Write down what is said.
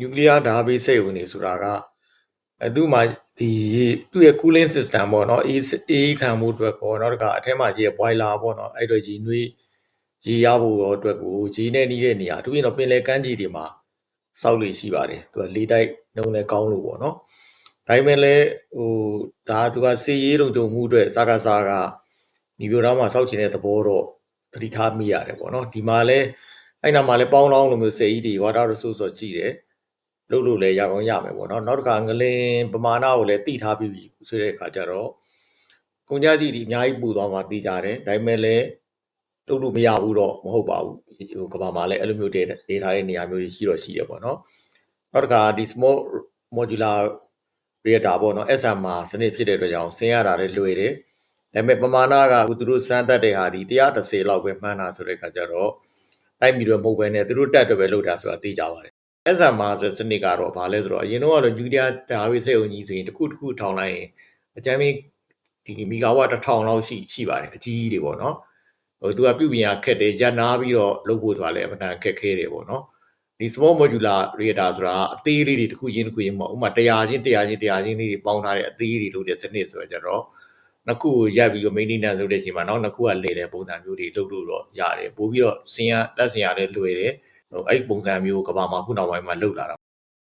နျူကလ িয়ার ဓာတ်ဘေးစက်ရုံတွေဆိုတာကအဲသူ့မှာဒီသူ့ရဲ့ cooling system ပေါ့နော်အေးအေးခံမှုအတွက်ပေါ့နောက်တစ်ခါအထက်မှာကြီးရဲ့ boiler ပေါ့နော်အဲ့တော့ရေနွေးရေရဖို့တော့အတွက်ကိုရေနဲ့နှီးတဲ့နေရာအထူးရင်တော့ပင်လယ်ကမ်းခြေတွေမှာစောက်လို့ရှိပါတယ်သူကလေတိုက်နှုံးလဲကောင်းလို့ပေါ့နော်ဒါပေမဲ့လည်းဟိုဒါသူကစေရေးလုံခြုံမှုအတွက်စကားစားကနေပြတော်မှာစောက်ချင်တဲ့သဘောတော့သတိထားမိရတယ်ပေါ့နော်ဒီမှာလည်းအဲ့နာမှာလည်းပေါင်းလောင်းလိုမျိုးစေကြီးတွေ water resource ဆိုကြည့်တယ် လုပ်လို့လည်းရကောင်းရမယ်ပေါ့နော်နောက်တစ်ခါငလင်ပမာဏကိုလည်းတိထားပြီးပြီဆိုတဲ့အခါကျတော့ကုန်ကြကြီးဒီအများကြီးပူသွားမှာသိကြတယ်ဒါပေမဲ့လည်းလုပ်လို့မရဘူးတော့မဟုတ်ပါဘူးဟိုကဘာမှာလည်းအဲ့လိုမျိုး data data တဲ့နေရာမျိုးတွေရှိတော့ရှိတယ်ပေါ့နော်နောက်တစ်ခါဒီ small modular reactor ပေါ့နော် SMR စနစ်ဖြစ်တဲ့အတွက်ကြောင့်ဆင်းရတာလည်းလွယ်တယ်ဒါပေမဲ့ပမာဏကသူတို့စမ်းသပ်တဲ့ဟာဒီ130လောက်ပဲမှန်းတာဆိုတဲ့အခါကျတော့တိုက်ပြီးတော့မဟုတ်ဘဲနဲ့သူတို့တက်တော့ပဲလုပ်တာဆိုတာသိကြပါတယ် SMR ဆိုတဲ့စနစ်ကတော့ ဘာလဲဆိုတော့ အရင်တော့ကတော့ နျူကလ িয়ার ဓာတ်ဘေးစက်ရုံကြီးဆိုရင် တစ်ခု တစ်ခု ထောင်လိုက်ရင် အကြမ်းဖျင်း ဒီမီဂါဝတ်1000လောက်ရှိရှိပါတယ် အကြီးကြီးတွေပေါ့နော်ဟိုသူက ပြုပြင်ရခက်တယ် ရပ်နာပြီးတော့ လုပ်ဖို့ဆိုတာလည်းအမှန်တန်ခက်ခဲတယ်ပေါ့နော် ဒီ small modular reactor ဆိုတာအသေးလေးတွေ တစ်ခုချင်း တစ်ခုချင်းပေါ့ဥပမာ100ချင်း100ချင်း100ချင်းလေးတွေ ပေါင်းထားတဲ့ အသေးတွေလုပ်တဲ့ စနစ်ဆိုတော့ကြတော့ နှစ်ခုကိုရပ်ပြီးတော့ maintenance လုပ်တဲ့အချိန်မှာ နောက်နှစ်ခုကလဲတဲ့ပုံစံမျိုးတွေ လုပ်လို့တော့ရတယ် ပို့ပြီးတော့ဆင်းရလက်ဆင်းရလည်းလွယ်တယ်ဟို အဲ့ဒီပုံစံမျိုးကဘာမှာခုနောက်ပိုင်းမှာလုပ်လာတာ